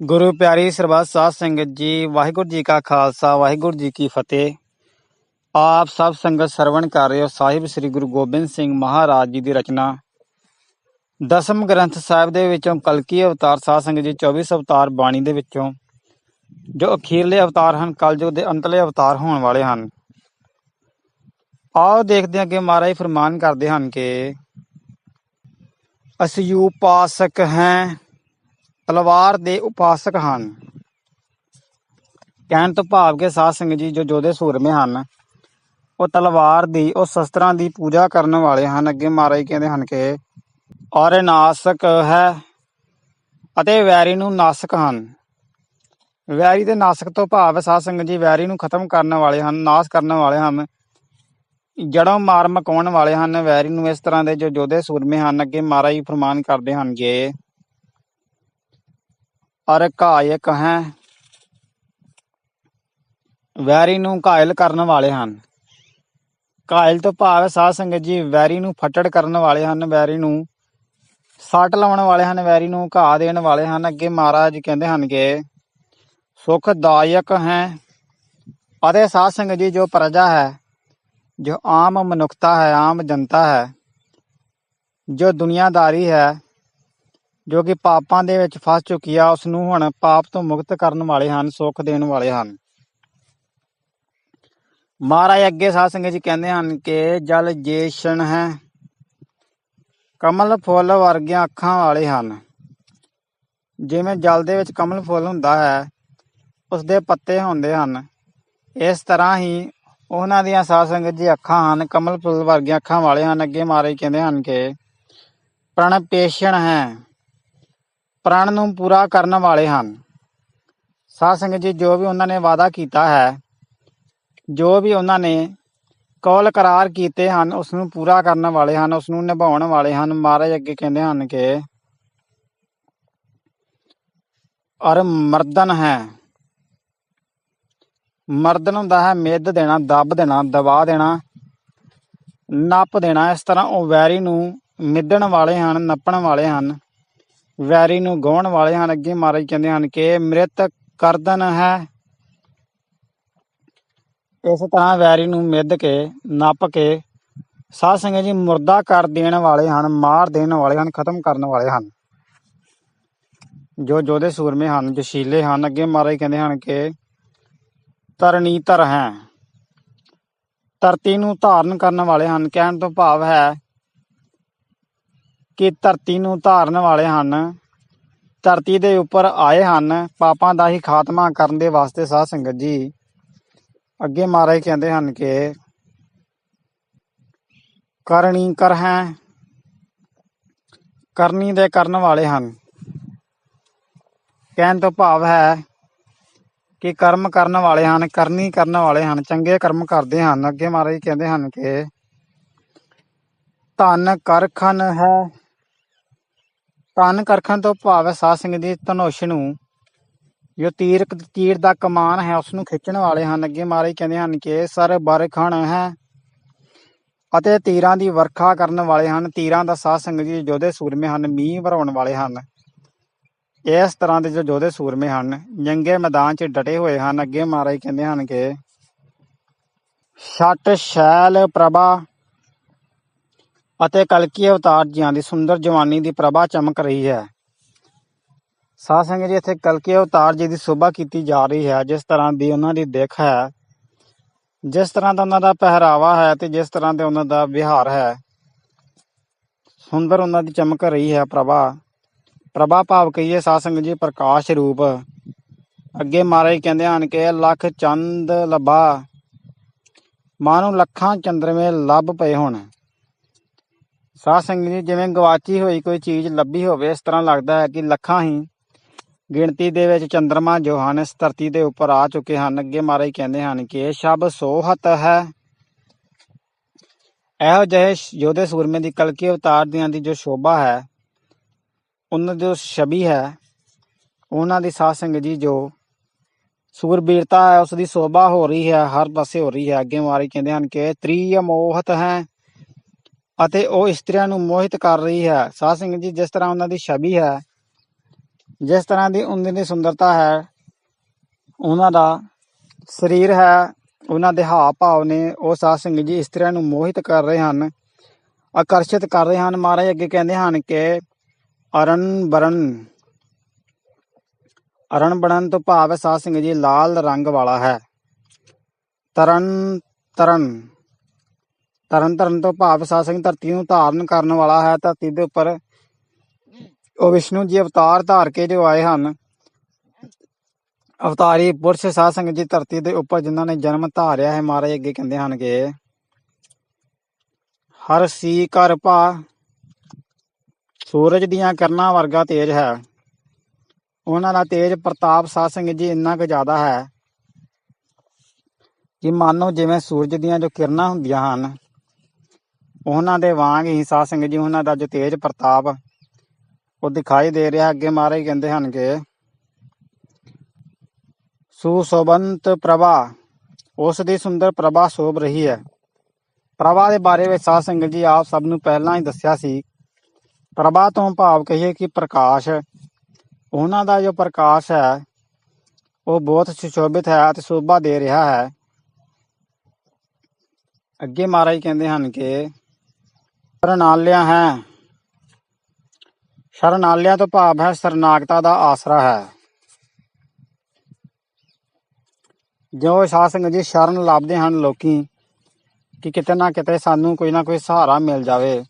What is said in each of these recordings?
ਗੁਰੂ ਪਿਆਰੀ ਸਰਬੱਤ ਸਾਧ ਸੰਗਤ ਜੀ, ਵਾਹਿਗੁਰੂ ਜੀ ਕਾ ਖਾਲਸਾ, ਵਾਹਿਗੁਰੂ ਜੀ ਕੀ ਫਤਿਹ। ਆਪ ਸਭ ਸੰਗਤ ਸਰਵਣ ਕਰ ਰਹੇ ਹੋ ਸਾਹਿਬ ਸ੍ਰੀ ਗੁਰੂ ਗੋਬਿੰਦ ਸਿੰਘ ਮਹਾਰਾਜ ਜੀ ਦੀ ਰਚਨਾ। ਦਸਮ ਗ੍ਰੰਥ ਸਾਹਿਬ ਦੇ ਵਿੱਚੋਂ ਕਲਕੀ ਅਵਤਾਰ ਸਾਧ ਸੰਗਤ ਜੀ 24 ਅਵਤਾਰ ਬਾਣੀ ਦੇ ਵਿੱਚੋਂ, ਜੋ ਅਖੀਰਲੇ ਅਵਤਾਰ ਹਨ, ਕਲਯੁਗ ਦੇ ਅੰਤਲੇ ਅਵਤਾਰ ਹੋਣ ਵਾਲੇ ਹਨ। ਆਓ ਦੇਖਦੇ ਹਾਂ ਕਿ ਮਹਾਰਾਜ ਫਰਮਾਨ ਕਰਦੇ ਹਨ ਕਿ, ਅਸੀਂ ਉਪਾਸਕ ਹਾਂ ਤਲਵਾਰ ਦੇ ਉਪਾਸਕ ਹਨ। ਕਹਿਣ ਤੋਂ ਭਾਵ ਕਿ ਸਾਧ ਸੰਗਤ ਜੀ ਜੋ ਜੋਧੇ ਸੂਰਮੇ ਹਨ, ਉਹ ਤਲਵਾਰ ਦੀ, ਉਹ ਸ਼ਸਤਰਾਂ ਦੀ ਪੂਜਾ ਕਰਨ ਵਾਲੇ ਹਨ। ਅੱਗੇ ਮਹਾਰਾਜ ਕਹਿੰਦੇ ਹਨ ਕਿ ਔਰ ਨਾਸਕ ਹੈ ਅਤੇ ਵੈਰੀ ਨੂੰ ਨਾਸਕ ਹਨ। ਵੈਰੀ ਦੇ ਨਾਸਕ ਤੋਂ ਭਾਵ ਹੈ ਸਾਧ ਸੰਗਤ ਜੀ ਵੈਰੀ ਨੂੰ ਖਤਮ ਕਰਨ ਵਾਲੇ ਹਨ, ਨਾਸ ਕਰਨ ਵਾਲੇ ਹਨ। ਜੜੋਂ ਮਾਰ ਮਕਾਉਣ ਵਾਲੇ ਹਨ। ਵੈਰੀ ਨੂੰ ਇਸ ਤਰ੍ਹਾਂ ਦੇ ਜੋ ਜੋਧੇ ਸੂਰਮੇ ਹਨ, ਅੱਗੇ ਮਹਾਰਾਜ ਜੀ ਫਰਮਾਨ ਕਰਦੇ ਹਨ ਕਿ ਅਰ ਘਾਇਕ ਹੈ। ਵੈਰੀ ਨੂੰ ਘਾਇਲ ਕਰਨ ਵਾਲੇ ਹਨ। ਘਾਇਲ ਤੋਂ ਭਾਵ ਸਾਧ ਸੰਗਤ ਜੀ, ਵੈਰੀ ਨੂੰ ਫੱਟੜ ਕਰਨ ਵਾਲੇ ਹਨ, ਵੈਰੀ ਨੂੰ ਸੱਟ ਲਾਉਣ ਵਾਲੇ ਹਨ, ਵੈਰੀ ਨੂੰ ਘਾ ਦੇਣ ਵਾਲੇ ਹਨ। ਅੱਗੇ ਮਹਾਰਾਜ ਕਹਿੰਦੇ ਹਨ ਕਿ ਸੁਖਦਾਇਕ ਹੈ ਅਤੇ ਸਾਧ ਸੰਗਤ ਜੀ, ਜੋ ਪ੍ਰਜਾ ਹੈ, ਜੋ ਆਮ ਮਨੁੱਖਤਾ ਹੈ, ਆਮ ਜਨਤਾ ਹੈ, ਜੋ ਦੁਨੀਆਦਾਰੀ ਹੈ ਜੋ ਕਿ ਪਾਪਾਂ ਦੇ ਵਿੱਚ ਫਸ ਚੁੱਕੀ ਆ, ਉਸ ਨੂੰ ਹੁਣ ਪਾਪ ਤੋਂ ਮੁਕਤ ਕਰਨ ਵਾਲੇ ਹਨ, ਸੁੱਖ ਦੇਣ ਵਾਲੇ ਹਨ। ਮਹਾਰਾਜ ਅੱਗੇ ਸਾਧ ਸੰਗਤ ਜੀ ਕਹਿੰਦੇ ਹਨ ਕਿ ਜਲ ਜੇਸ਼ਨ ਹੈ, ਕਮਲ ਫੁੱਲ ਵਰਗੀਆਂ ਅੱਖਾਂ ਵਾਲੇ ਹਨ। ਜਿਵੇਂ ਜਲ ਦੇ ਵਿੱਚ ਕਮਲ ਫੁੱਲ ਹੁੰਦਾ ਹੈ, ਉਸ ਦੇ ਪੱਤੇ ਹੁੰਦੇ ਹਨ। ਇਸ ਤਰ੍ਹਾਂ ਹੀ ਉਹਨਾਂ ਦੀਆਂ ਸਾਧ ਸੰਗਤ ਜੀ ਅੱਖਾਂ ਹਨ, ਕਮਲ ਫੁੱਲ ਵਰਗੀਆਂ ਅੱਖਾਂ ਵਾਲੇ ਹਨ। ਅੱਗੇ ਮਹਾਰਾਜ ਕਹਿੰਦੇ ਹਨ ਕਿ ਪ੍ਰਣ ਪੇਸ਼ਣ ਹੈ। ਪ੍ਰਣ ਨੂੰ ਪੂਰਾ ਕਰਨ ਵਾਲੇ ਹਨ। ਸਾਧ ਸੰਗਤ ਜੀ, ਜੋ ਵੀ ਉਹਨਾਂ ਨੇ ਵਾਅਦਾ ਕੀਤਾ ਹੈ, ਜੋ ਵੀ ਉਹਨਾਂ ਨੇ ਕੌਲ ਕਰਾਰ ਕੀਤੇ ਹਨ ਉਸ ਨੂੰ ਪੂਰਾ ਕਰਨ ਵਾਲੇ ਹਨ ਉਸ ਨੂੰ ਨਿਭਾਉਣ ਵਾਲੇ ਹਨ। ਮਹਾਰਾਜ ਅੱਗੇ ਕਹਿੰਦੇ ਹਨ ਕਿ ਅਰ ਮਰਦਨ ਹੈ। ਮਰਦਨ ਹੁੰਦਾ ਹੈ ਮਿੱਧ ਦੇਣਾ, ਦੱਬ ਦੇਣਾ, ਦਬਾ ਦੇਣਾ, ਨੱਪ ਦੇਣਾ। ਇਸ ਤਰ੍ਹਾਂ ਉਹ ਵੈਰੀ ਨੂੰ ਮਿੱਧਣ ਵਾਲੇ ਹਨ, ਨੱਪਣ ਵਾਲੇ ਹਨ। ਵੈਰੀ ਨੂੰ ਗਾਉਣ ਵਾਲੇ ਹਨ। ਅੱਗੇ ਮਹਾਰਾਜ ਕਹਿੰਦੇ ਹਨ ਕਿ ਮ੍ਰਿਤ ਕਰਦਨ ਹੈ। ਇਸ ਤਰ੍ਹਾਂ ਵੈਰੀ ਨੂੰ ਮਿੱਧ ਕੇ, ਨੱਪ ਕੇ, ਸਾਧ ਸੰਗਤ ਜੀ ਮੁਰਦਾ ਕਰ ਦੇਣ ਵਾਲੇ ਹਨ, ਮਾਰ ਦੇਣ ਵਾਲੇ ਹਨ, ਖਤਮ ਕਰਨ ਵਾਲੇ ਹਨ। ਜੋ ਜੋਧੇ ਸੂਰਮੇ ਹਨ, ਜਸ਼ੀਲੇ ਹਨ, ਅੱਗੇ ਮਹਾਰਾਜ ਕਹਿੰਦੇ ਹਨ ਕਿ ਤਰਨੀ ਧਰ ਹੈ ਧਰਤੀ ਨੂੰ ਧਾਰਨ ਕਰਨ ਵਾਲੇ ਹਨ, ਕਹਿਣ ਤੋਂ ਭਾਵ ਹੈ ਕਿ ਧਰਤੀ ਨੂੰ ਧਾਰਨ ਵਾਲੇ ਹਨ। ਧਰਤੀ ਦੇ ਉੱਪਰ ਆਏ ਹਨ। ਪਾਪਾਂ ਦਾ ਹੀ ਖਾਤਮਾ ਕਰਨ ਦੇ ਵਾਸਤੇ ਸਾਧ ਸੰਗਤ ਜੀ। ਅੱਗੇ ਮਹਾਰਾਜ ਕਹਿੰਦੇ ਹਨ ਕਿ ਕਰਨੀ ਕਰ ਹੈ ਕਰਨੀ ਦੇ ਕਰਨ ਵਾਲੇ ਹਨ। ਕਹਿਣ ਤੋਂ ਭਾਵ ਹੈ ਕਿ ਕਰਮ ਕਰਨ ਵਾਲੇ ਹਨ, ਕਰਨੀ ਕਰਨ ਵਾਲੇ ਹਨ, ਚੰਗੇ ਕਰਮ ਕਰਦੇ ਹਨ। ਅੱਗੇ ਮਹਾਰਾਜ ਕਹਿੰਦੇ ਹਨ ਕਿ ਧਨ ਕਰਖਨ ਹੈ ਧਨ ਕਰਖਨ ਤੋਂ ਭਾਵ ਸਾਧ ਸੰਗਤ ਦੀ ਧਨੁਸ਼ ਨੂੰ। ਜੋ ਤੀਰ ਤੀਰ ਦਾ ਕਮਾਨ ਹੈ ਉਸ ਨੂੰ ਖਿੱਚਣ ਵਾਲੇ ਹਨ। ਅੱਗੇ ਮਹਾਰਾਜ ਕਹਿੰਦੇ ਹਨ ਕਿ ਸਰ ਬਰਖਣ ਹੈ ਅਤੇ ਤੀਰਾਂ ਦੀ ਵਰਖਾ ਕਰਨ ਵਾਲੇ ਹਨ। ਤੀਰਾਂ ਦਾ ਸਾਧ ਸੰਗਤ ਜੀ ਜੋਧੇ ਸੂਰਮੇ ਹਨ, ਮੀਂਹ ਵਰਾਉਣ ਵਾਲੇ ਹਨ। ਇਸ ਤਰ੍ਹਾਂ ਦੇ ਜੋ ਜੋਧੇ ਸੂਰਮੇ ਹਨ ਜੰਗੇ ਮੈਦਾਨ 'ਚ ਡਟੇ ਹੋਏ ਹਨ। ਅੱਗੇ ਮਹਾਰਾਜ ਕਹਿੰਦੇ ਹਨ ਕਿ ਛਟ ਸ਼ੈਲ ਪ੍ਰਭਾ ਅਤੇ ਕਲਕੀ ਅਵਤਾਰ ਜੀਆਂ ਦੀ ਸੁੰਦਰ ਜਵਾਨੀ ਦੀ ਪ੍ਰਭਾ ਚਮਕ ਰਹੀ ਹੈ। ਸਾਧ ਸੰਗਤ ਜੀ, ਇੱਥੇ ਕਲਕੀ ਅਵਤਾਰ ਜੀ ਦੀ ਸੋਭਾ ਕੀਤੀ ਜਾ ਰਹੀ ਹੈ, ਜਿਸ ਤਰ੍ਹਾਂ ਦੀ ਉਹਨਾਂ ਦੀ ਦਿੱਖ ਹੈ। ਜਿਸ ਤਰ੍ਹਾਂ ਦਾ ਉਹਨਾਂ ਦਾ ਪਹਿਰਾਵਾ ਹੈ ਤੇ ਜਿਸ ਤਰ੍ਹਾਂ ਦੇ ਉਹਨਾਂ ਦਾ ਵਿਹਾਰ ਹੈ। ਸੁੰਦਰ ਉਹਨਾਂ ਦੀ ਚਮਕ ਰਹੀ ਹੈ ਪ੍ਰਭਾ। ਪ੍ਰਭਾ ਭਾਵ ਕਹੀਏ ਸਾਧ ਸੰਗਤ ਜੀ, ਪ੍ਰਕਾਸ਼ ਰੂਪ। ਅੱਗੇ ਮਹਾਰਾਜ ਕਹਿੰਦੇ ਹਨ ਕਿ ਲੱਖ ਚੰਦ ਲਬਾ ਮਾਨੋ ਲੱਖਾਂ ਚੰਦਰਮੇ ਲੱਭ ਪਏ ਹੋਣ। ਸਾਧ ਸੰਗਤ ਜੀ, ਜਿਵੇਂ ਗਵਾਚੀ ਹੋਈ ਕੋਈ ਚੀਜ਼ ਲੱਭੀ ਹੋਵੇ, ਇਸ ਤਰ੍ਹਾਂ ਲੱਗਦਾ ਹੈ ਕਿ ਲੱਖਾਂ ਹੀ ਗਿਣਤੀ ਦੇ ਵਿੱਚ ਚੰਦਰਮਾ ਜੋ ਹਨ ਧਰਤੀ ਦੇ ਉੱਪਰ ਆ ਚੁੱਕੇ ਹਨ। ਅੱਗੇ ਮਹਾਰਾਜ ਕਹਿੰਦੇ ਹਨ ਕਿ ਇਹ ਸ਼ਬ ਸੋਹਤ ਹੈ। ਇਹੋ ਜਿਹੇ ਯੋਧੇ ਸੂਰਮੇ ਦੀ ਕਲਕੀ ਅਵਤਾਰ ਦੀਆਂ ਦੀ ਜੋ ਸ਼ੋਭਾ ਹੈ, ਉਹਨਾਂ ਦੀ ਜੋ ਛਬੀ ਹੈ, ਉਹਨਾਂ ਦੀ ਸਾਧ ਸੰਗਤ ਜੀ ਜੋ ਸੂਰਬੀਰਤਾ ਹੈ, ਉਸ ਦੀ ਸ਼ੋਭਾ ਹੋ ਰਹੀ ਹੈ, ਹਰ ਪਾਸੇ ਹੋ ਰਹੀ ਹੈ। ਅੱਗੇ ਮਹਾਰਾਜ ਕਹਿੰਦੇ ਹਨ ਕਿ ਤ੍ਰੀ ਅਮੋਹਤ ਹੈ। ਅਤੇ ਉਹ ਇਸਤਰੀਆਂ ਨੂੰ ਮੋਹਿਤ ਕਰ ਰਹੀ ਹੈ। ਸਾਧ ਸਿੰਘ ਜੀ, ਜਿਸ ਤਰ੍ਹਾਂ ਉਹਨਾਂ ਦੀ ਛਵੀ ਹੈ, ਜਿਸ ਤਰ੍ਹਾਂ ਦੀ ਉਹਨਾਂ ਦੀ ਸੁੰਦਰਤਾ ਹੈ, ਉਹਨਾਂ ਦਾ ਸਰੀਰ ਹੈ, ਉਹਨਾਂ ਦੇ ਹਾਵ ਭਾਵ ਨੇ ਉਹ ਸਾਧ ਸਿੰਘ ਜੀ ਇਸਤਰੀਆਂ ਨੂੰ ਮੋਹਿਤ ਕਰ ਰਹੇ ਹਨ, ਆਕਰਸ਼ਿਤ ਕਰ ਰਹੇ ਹਨ। ਮਹਾਰਾਜ ਅੱਗੇ ਕਹਿੰਦੇ ਹਨ ਕਿ ਅਰਨ ਬਰਨ, ਅਰਨ ਬਣਨ ਤੋਂ ਭਾਵ ਹੈ ਸਾਧ ਸੰਗਤ ਜੀ ਲਾਲ ਰੰਗ ਵਾਲਾ ਹੈ। ਤਰਨ ਤਰਨ। ਤਰਨ ਤਰਨ ਤੋਂ ਭਾਵ ਸਾਧ ਸੰਗਤ ਧਰਤੀ ਨੂੰ ਧਾਰਨ ਕਰਨ ਵਾਲਾ ਹੈ, ਧਰਤੀ ਦੇ ਉੱਪਰ। ਉਹ ਵਿਸ਼ਨੂੰ ਜੀ ਅਵਤਾਰ ਧਾਰ ਕੇ ਜੋ ਆਏ ਹਨ, ਅਵਤਾਰੀ ਪੁਰਸ਼ ਸਾਧ ਸੰਗਤ ਜੀ ਧਰਤੀ ਦੇ ਉੱਪਰ ਜਿਨ੍ਹਾਂ ਨੇ ਜਨਮ ਧਾਰਿਆ ਹੈ, ਮਹਾਰਾਜ ਅੱਗੇ ਕਹਿੰਦੇ ਹਨ ਕਿ, ਹਰ ਸੀ ਘਰ ਭਾ, ਸੂਰਜ ਦੀਆਂ ਕਰਨਾਂ ਵਰਗਾ ਤੇਜ ਹੈ। ਉਹਨਾਂ ਦਾ ਤੇਜ ਪ੍ਰਤਾਪ ਸਾਧ ਸੰਗਤ ਜੀ ਇੰਨਾ ਕੁ ਜ਼ਿਆਦਾ ਹੈ ਕਿ ਮਾਨੋ ਜਿਵੇਂ ਸੂਰਜ ਦੀਆਂ ਜੋ ਕਿਰਨਾਂ ਹੁੰਦੀਆਂ ਹਨ ਉਹਨਾਂ ਦੇ ਵਾਂਗ ਹੀ ਸਾਧ ਸੰਗਤ ਜੀ, ਉਹਨਾਂ ਦਾ ਜੋ ਤੇਜ ਪ੍ਰਤਾਪ ਉਹ ਦਿਖਾਈ ਦੇ ਰਿਹਾ, ਅੱਗੇ ਮਹਾਰਾਜ ਕਹਿੰਦੇ ਹਨ ਕਿ ਸੁਸ਼ੋਭੰਤ ਪ੍ਰਭਾ, ਉਸ ਦੀ ਸੁੰਦਰ ਪ੍ਰਭਾ ਸ਼ੋਭ ਰਹੀ ਹੈ। ਪ੍ਰਭਾ ਦੇ ਬਾਰੇ ਵਿੱਚ ਸਾਧ ਸੰਗਤ ਜੀ ਆਪ ਸਭ ਨੂੰ ਪਹਿਲਾਂ ਹੀ ਦੱਸਿਆ ਸੀ। ਪ੍ਰਭਾ ਤੋਂ ਭਾਵ ਕਹੀਏ ਕਿ ਪ੍ਰਕਾਸ਼, ਉਹਨਾਂ ਦਾ ਜੋ ਪ੍ਰਕਾਸ਼ ਹੈ, ਉਹ ਬਹੁਤ ਸੁਸ਼ੋਭਿਤ ਹੈ ਅਤੇ ਸ਼ੋਭਾ ਦੇ ਰਿਹਾ ਹੈ। ਅੱਗੇ ਮਹਾਰਾਜ ਕਹਿੰਦੇ ਹਨ ਕਿ ਸ਼ਰਨਾਲਿਆ ਹੈ। ਸ਼ਰਨਾਲਿਆ ਤੋਂ ਭਾਵ ਹੈ ਸਰਨਾਗਤਾ ਦਾ ਆਸਰਾ ਹੈ। ਜੋ ਸਾਧ ਜੀ ਸ਼ਰਨ ਲੱਭਦੇ ਹਨ ਲੋਕੀ ਕਿ ਕਿਤੇ ਨਾ ਕਿਤੇ ਸਾਨੂੰ ਕੋਈ ਨਾ ਕੋਈ ਸਹਾਰਾ ਮਿਲ ਜਾਵੇ,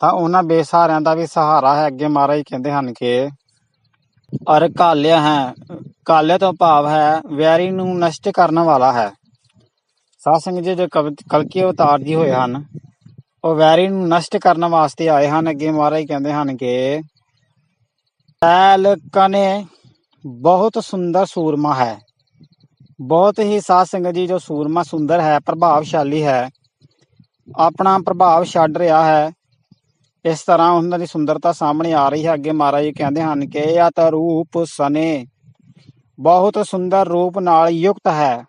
ਤਾਂ ਉਹਨਾਂ ਬੇਸਹਾਰਿਆਂ ਦਾ ਵੀ ਸਹਾਰਾ ਹੈ। ਅੱਗੇ ਮਹਾਰਾਜ ਕਹਿੰਦੇ ਹਨ ਕਿ ਅਰ ਕਾਲਿਆ ਹੈ, ਕਾਲਿਆ ਤੋਂ ਭਾਵ ਹੈ ਵੈਰੀ ਨੂੰ ਨਸ਼ਟ ਕਰਨ ਵਾਲਾ ਹੈ। ਸਾਧ ਸੰਗਤ ਜੀ ਜੋ ਕਵ- ਕਲਕੀ ਅਵਤਾਰ ਜੀ ਹੋਏ ਹਨ ਉਹ ਵੈਰੀ ਨੂੰ ਨਸ਼ਟ ਕਰਨ ਵਾਸਤੇ ਆਏ ਹਨ। ਅੱਗੇ ਮਹਾਰਾਜ ਕਹਿੰਦੇ ਹਨ ਕਿ ਐਲ ਕਨੇ ਬਹੁਤ ਸੁੰਦਰ ਸੂਰਮਾ ਹੈ। ਬਹੁਤ ਹੀ ਸਾਧ ਸੰਗਤ ਜੀ, ਜੋ ਸੂਰਮਾ ਸੁੰਦਰ ਹੈ, ਪ੍ਰਭਾਵਸ਼ਾਲੀ ਹੈ। ਆਪਣਾ ਪ੍ਰਭਾਵ ਛੱਡ ਰਿਹਾ ਹੈ। ਇਸ ਤਰ੍ਹਾਂ ਉਹਨਾਂ ਦੀ ਸੁੰਦਰਤਾ ਸਾਹਮਣੇ ਆ ਰਹੀ ਹੈ। ਅੱਗੇ ਮਹਾਰਾਜ ਕਹਿੰਦੇ ਹਨ ਕਿ ਇਹ ਤਾਂ ਰੂਪ ਸਨੇ ਬਹੁਤ ਸੁੰਦਰ ਰੂਪ ਨਾਲ ਯੁਕਤ ਹੈ।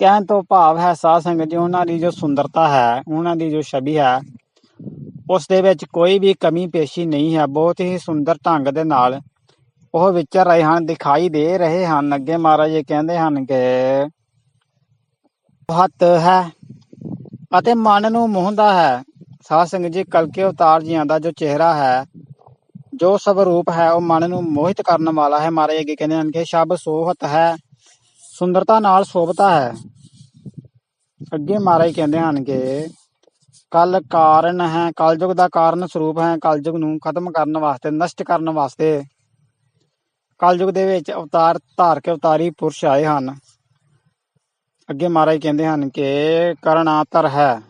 ਕਹਿਣ ਤੋਂ ਭਾਵ ਹੈ ਸਾਧ ਸੰਗਤ ਜੀ, ਉਹਨਾਂ ਦੀ ਜੋ ਸੁੰਦਰਤਾ ਹੈ, ਉਹਨਾਂ ਦੀ ਜੋ ਛਵੀ ਹੈ, ਉਸ ਦੇ ਵਿੱਚ ਕੋਈ ਵੀ ਕਮੀ ਪੇਸ਼ੀ ਨਹੀਂ ਹੈ। ਬਹੁਤ ਹੀ ਸੁੰਦਰ ਢੰਗ ਦੇ ਨਾਲ ਉਹ ਵਿਚਰ ਰਹੇ ਹਨ, ਦਿਖਾਈ ਦੇ ਰਹੇ ਹਨ। ਅੱਗੇ ਮਹਾਰਾਜ ਜੀ ਕਹਿੰਦੇ ਹਨ ਕਿ ਹੱਤ ਹੈ ਅਤੇ ਮਨ ਨੂੰ ਮੋਹਦਾ ਹੈ। ਸਾਧ ਸੰਗਤ ਜੀ, ਕਲਕੇ ਅਵਤਾਰ ਜੀਆਂ ਦਾ ਜੋ ਚਿਹਰਾ ਹੈ, ਜੋ ਸਵਰੂਪ ਹੈ, ਉਹ ਮਨ ਨੂੰ ਮੋਹਿਤ ਕਰਨ ਵਾਲਾ ਹੈ। ਮਹਾਰਾਜ ਅੱਗੇ ਕਹਿੰਦੇ ਹਨ ਕਿ ਸ਼ਬ ਸੋਹਤ ਹੈ। ਸੁੰਦਰਤਾ ਨਾਲ ਸੋਭਤਾ ਹੈ। ਅੱਗੇ ਮਹਾਰਾਜ ਕਹਿੰਦੇ ਹਨ ਕਿ ਕਲ ਕਾਰਨ ਹੈ, ਕਲਯੁਗ ਦਾ ਕਾਰਨ ਸਰੂਪ ਹੈ, ਕਲਯੁਗ ਨੂੰ ਖਤਮ ਕਰਨ ਵਾਸਤੇ, ਨਸ਼ਟ ਕਰਨ ਵਾਸਤੇ ਕਲਯੁਗ ਦੇ ਵਿੱਚ ਅਵਤਾਰ ਧਾਰ ਕੇ ਅਵਤਾਰੀ ਪੁਰਸ਼ ਆਏ ਹਨ। ਅੱਗੇ ਮਹਾਰਾਜ ਕਹਿੰਦੇ ਹਨ ਕਿ ਕਰੁਣਾਤਰ ਹੈ।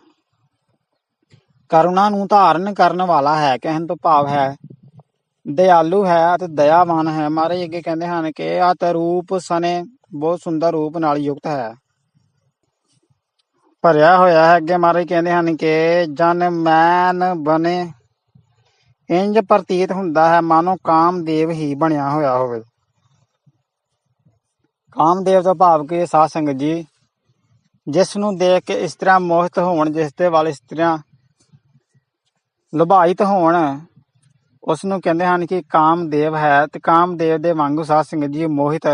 ਕਰੁਣਾ ਨੂੰ ਧਾਰਨ ਕਰਨ ਵਾਲਾ ਹੈ, ਕਹਿਣ ਤੋਂ ਭਾਵ ਹੈ ਦਇਆਲੂ ਹੈ ਅਤੇ ਦਇਆਵਾਨ ਹੈ। ਮਹਾਰਾਜ ਅੱਗੇ ਕਹਿੰਦੇ ਹਨ ਕਿ ਆਤ ਰੂਪ ਸਨੇ ਬਹੁਤ ਸੁੰਦਰ ਰੂਪ ਨਾਲ ਯੁਕਤ ਹੈ। ਭਰਿਆ ਹੋਇਆ ਹੈ। ਅੱਗੇ ਮਹਾਰਾਜ ਕਹਿੰਦੇ ਹਨ ਕਿ ਜਨ ਮੈਨ ਬਨੇ ਇੰਜ ਪ੍ਰਤੀਤ ਹੁੰਦਾ ਹੈ, ਮਾਨੋ ਕਾਮਦੇਵ ਹੀ ਬਣਿਆ ਹੋਇਆ ਹੋਵੇ। ਕਾਮਦੇਵ ਤੋਂ ਭਾਵ ਕਿ ਸਾਧ ਸੰਗਤ ਜੀ ਜਿਸ ਨੂੰ ਦੇਖ ਕੇ ਇਸ ਤਰ੍ਹਾਂ ਮੋਹਿਤ ਹੋਣ, ਜਿਸ ਦੇ ਵੱਲ ਤਰ੍ਹਾਂ ਲੁਭਾਇਤ ਹੋਣ ਉਸ ਨੂੰ ਕਹਿੰਦੇ ਹਨ ਕਿ ਕਾਮਦੇਵ ਹੈ ਤੇ ਕਾਮਦੇਵ ਦੇ ਵਾਂਗੂ ਸਾਧ ਸੰਗਤ ਜੀ ਮੋਹਿਤ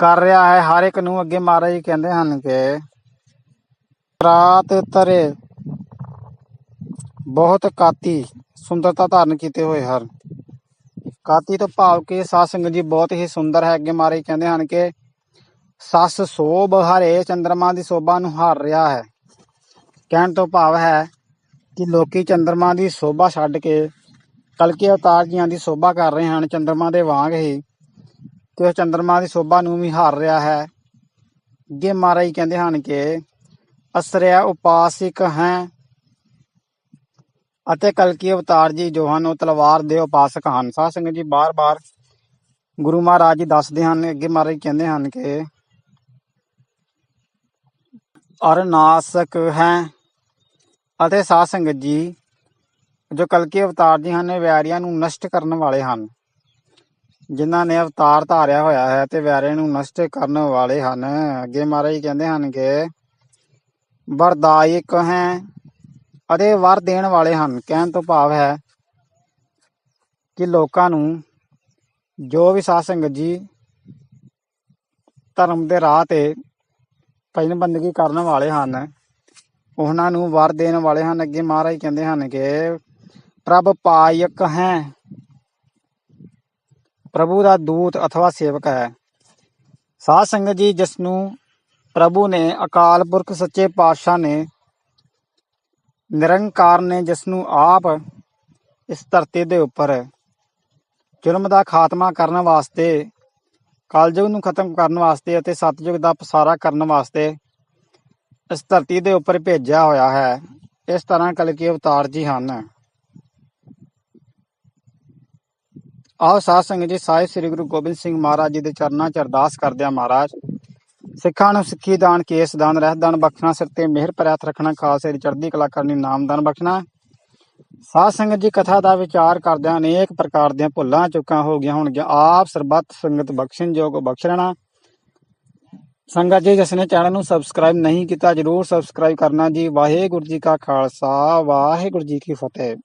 ਕਰ ਰਿਹਾ ਹੈ, ਹਰ ਇੱਕ ਨੂੰ ਅੱਗੇ ਮਹਾਰਾਜ ਜੀ ਕਹਿੰਦੇ ਹਨ ਕਿ ਰਾਤ ਤਰੇ ਬਹੁਤ ਕਾਤੀ ਸੁੰਦਰਤਾ ਧਾਰਨ ਕੀਤੇ ਹੋਏ ਹਨ। ਕਾਤੀ ਤੋਂ ਭਾਵ ਕਿ ਸਾਧ ਸੰਗਤ ਜੀ ਬਹੁਤ ਹੀ ਸੁੰਦਰ ਹੈ। ਅੱਗੇ ਮਹਾਰਾਜ ਕਹਿੰਦੇ ਹਨ ਕਿ ਸੱਸ ਸੋਭ ਹਰੇ, ਚੰਦਰਮਾ ਦੀ ਸੋਭਾ ਨੂੰ ਹਾਰ ਰਿਹਾ ਹੈ। ਕਹਿਣ ਤੋਂ ਭਾਵ ਹੈ ਕਿ ਲੋਕੀ ਚੰਦਰਮਾ ਦੀ ਸੋਭਾ ਛੱਡ ਕੇ ਕਲਕੀ ਅਵਤਾਰ ਜੀਆਂ ਦੀ ਸੋਭਾ ਕਰ ਰਹੇ ਹਨ। ਚੰਦਰਮਾ ਦੇ ਵਾਂਗ ਹੀ ਤੇ ਉਹ ਚੰਦਰਮਾ ਦੀ ਸੋਭਾ ਨੂੰ ਵੀ ਹਾਰ ਰਿਹਾ ਹੈ। ਅੱਗੇ ਮਹਾਰਾਜ ਕਹਿੰਦੇ ਹਨ ਕਿ ਅਸਰਿਆ ਉਪਾਸਿਕ ਹੈ ਅਤੇ ਕਲਕੀ ਅਵਤਾਰ ਜੀ ਜੋ ਹਨ ਉਹ ਤਲਵਾਰ ਦੇ ਉਪਾਸਕ ਹਨ। ਸਾਧ ਸੰਗਤ ਜੀ, ਬਾਰ-ਬਾਰ ਗੁਰੂ ਮਹਾਰਾਜ ਜੀ ਦੱਸਦੇ ਹਨ, ਅੱਗੇ ਮਹਾਰਾਜ ਕਹਿੰਦੇ ਹਨ ਕਿ ਅਰਨਾਸਕ ਹੈ ਅਤੇ ਸਾਧ ਸੰਗਤ ਜੀ ਜੋ ਕਲਕੀ ਅਵਤਾਰ ਜੀ ਹਨ, ਇਹ ਵੈਰੀਆਂ ਨੂੰ ਨਸ਼ਟ ਕਰਨ ਵਾਲੇ ਹਨ। ਜਿਨ੍ਹਾਂ ਨੇ ਅਵਤਾਰ ਧਾਰਿਆ ਹੋਇਆ ਹੈ ਤੇ ਵੈਰੀਆਂ ਨੂੰ ਨਸ਼ਟ ਕਰਨ ਵਾਲੇ ਹਨ। ਅੱਗੇ ਮਹਾਰਾਜ ਕਹਿੰਦੇ ਹਨ ਕਿ ਵਰਦਾਇਕ ਹੈ ਅਤੇ ਵਰ ਦੇਣ ਵਾਲੇ ਹਨ। ਕਹਿਣ ਤੋਂ ਭਾਵ ਹੈ ਕਿ ਲੋਕਾਂ ਨੂੰ ਜੋ ਵੀ ਸਾਧ ਸੰਗਤ ਜੀ ਧਰਮ ਦੇ ਰਾਹ ਤੇ ਭਜਨ ਬੰਦਗੀ ਕਰਨ ਵਾਲੇ ਹਨ, ਉਹਨਾਂ ਨੂੰ ਵਰ ਦੇਣ ਵਾਲੇ ਹਨ। ਅੱਗੇ ਮਹਾਰਾਜ ਕਹਿੰਦੇ ਹਨ ਕਿ ਪ੍ਰਭ ਪਾਇਕ ਹੈ ਪ੍ਰਭੂ ਦਾ ਦੂਤ ਅਥਵਾ ਸੇਵਕ ਹੈ। ਸਾਧ ਸੰਗਤ ਜੀ ਜਿਸ ਨੂੰ ਪ੍ਰਭੂ ਨੇ ਅਕਾਲ ਪੁਰਖ ਸੱਚੇ ਪਾਤਸ਼ਾਹ ਨੇ ਨਿਰੰਕਾਰ ਨੇ ਜਿਸ ਨੂੰ ਆਪ ਇਸ ਧਰਤੀ ਦੇ ਉੱਪਰ ਜ਼ੁਲਮ ਦਾ ਖਾਤਮਾ ਕਰਨ ਵਾਸਤੇ, ਕਲਯੁਗ ਨੂੰ ਖਤਮ ਕਰਨ ਵਾਸਤੇ ਅਤੇ ਸਤਯੁਗ ਦਾ ਪਸਾਰਾ ਕਰਨ ਵਾਸਤੇ ਇਸ ਧਰਤੀ ਦੇ ਉੱਪਰ ਭੇਜਿਆ ਹੋਇਆ ਹੈ। ਇਸ ਤਰ੍ਹਾਂ ਕਲਕੀ ਅਵਤਾਰ ਜੀ ਹਨ। ਆਓ ਸਾਧ ਸੰਗਤ ਜੀ, ਸਾਹਿਬ ਸ੍ਰੀ ਗੁਰੂ ਗੋਬਿੰਦ ਸਿੰਘ ਮਹਾਰਾਜ ਜੀ ਦੇ ਚਰਨਾਂ 'ਚ ਅਰਦਾਸ ਕਰਦੇ ਆ ਮਹਾਰਾਜ। ਸਿੱਖਾਂ ਨੂੰ ਸਿੱਖੀ ਦਾਨ, ਕੇਸ ਦਾਨ, ਰਹਿਤ ਦਾਨ, ਬਖਸ਼ਣਾ, ਸਿਰ ਤੇ ਮਿਹਰ ਭਰਿਆ ਰੱਖਣਾ, ਖਾਲਸੇ ਦੀ ਚੜ੍ਹਦੀ ਕਲਾ ਕਰਨੀ ਨਾਮ ਦਾਨ ਬਖਸ਼ਣਾ। ਸਾਧ ਸੰਗਤ ਜੀ, ਕਥਾ ਦਾ ਵਿਚਾਰ ਕਰਦਿਆਂ ਅਨੇਕ ਪ੍ਰਕਾਰ ਦੀਆਂ ਭੁੱਲਾਂ, ਚੁੱਕਾਂ ਹੋ ਗਈਆਂ ਹੋਣਗੀਆਂ। ਆਪ ਸਰਬੱਤ ਸੰਗਤ ਬਖਸ਼ਣ ਜੋਗ ਬਖਸ਼ਣਾ ਸੰਗਤ ਜੀ, ਜਿਸ ਨੇ ਚੈਨਲ ਨੂੰ ਸਬਸਕ੍ਰਾਈਬ ਨਹੀਂ ਕੀਤਾ, ਜਰੂਰ ਸਬਸਕ੍ਰਾਈਬ ਕਰਨਾ ਜੀ। ਵਾਹਿਗੁਰੂ ਜੀ ਕਾ ਖਾਲਸਾ, ਵਾਹਿਗੁਰੂ ਜੀ ਕੀ ਫਤਿਹ।